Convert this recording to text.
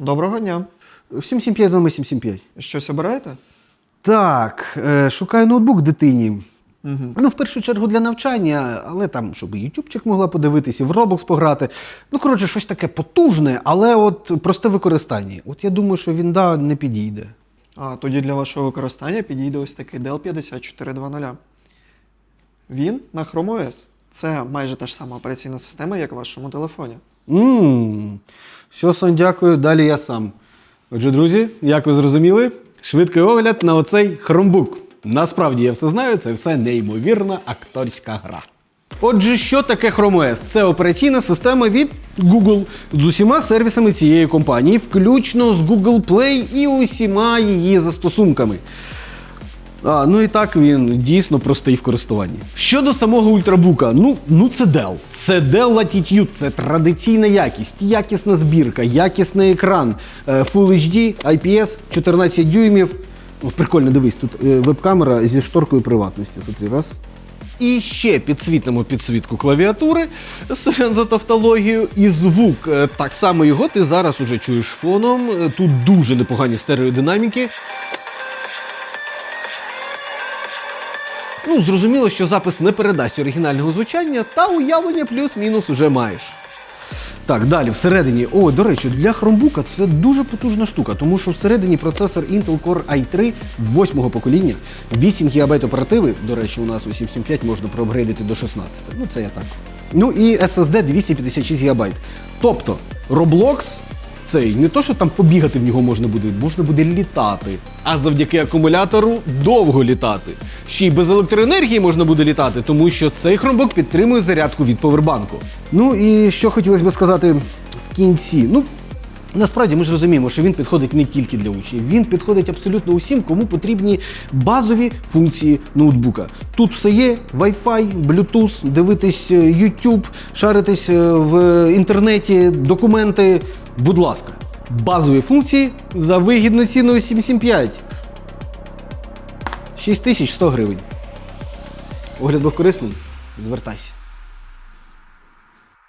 Доброго дня. 775 з 775. Щось обираєте? Так, е, шукаю ноутбук дитині. Ну, в першу чергу для навчання, але там, щоб і ютубчик могла подивитися, і в Roblox пограти. Ну, коротше, щось таке потужне, але от просте використання. От я думаю, що він да, не підійде. А тоді для вашого використання підійде ось такий Dell 5420. Він на Chrome OS. Це майже та ж сама операційна система, як в вашому телефоні. Ммм. Все, Сон, дякую. Далі я сам. Отже, друзі, як ви зрозуміли, швидкий огляд на оцей хромбук. Насправді я все знаю, це все неймовірна акторська гра. Отже, що таке Chrome OS? Це операційна система від Google з усіма сервісами цієї компанії, включно з Google Play і усіма її застосунками. А, ну і так він дійсно простий в користуванні. Щодо самого ультрабука, ну, ну це Dell. Це Dell Latitude, це традиційна якість, якісна збірка, якісний екран, е, Full HD, IPS, 14 дюймів. Прикольно, дивись, тут е, веб-камера зі шторкою приватності. Смотри, раз. І ще підсвітимо підсвітку клавіатури, сорян за тавтологію, і звук. Е, Так само його ти зараз уже чуєш фоном. Тут дуже непогані стереодинаміки. Ну, зрозуміло, що запис не передасть оригінального звучання, та уявлення плюс-мінус уже маєш. Так, далі, всередині. О, до речі, для хромбука це дуже потужна штука, тому що всередині процесор Intel Core i3 восьмого покоління, 8 ГБ оперативи. До речі, у нас у 775 можна проапгрейдити до 16. Ну, це я так. Ну і SSD 256 ГБ. Тобто, Roblox цей не то, що там побігати в нього можна буде, можна буде літати. А завдяки акумулятору довго літати. Ще й без електроенергії можна буде літати, тому що цей хромбок підтримує зарядку від повербанку. Ну і що хотілося б сказати в кінці. Ну, Насправді ми ж розуміємо, що він підходить не тільки для учнів, він підходить абсолютно усім, кому потрібні базові функції ноутбука. Тут все є: Wi-Fi, Bluetooth, дивитись е, YouTube, шаритись е, в інтернеті, документи. Будь ласка, базові функції за вигідну ціною 775. 6100 гривень. Огляд був корисний? Звертайся.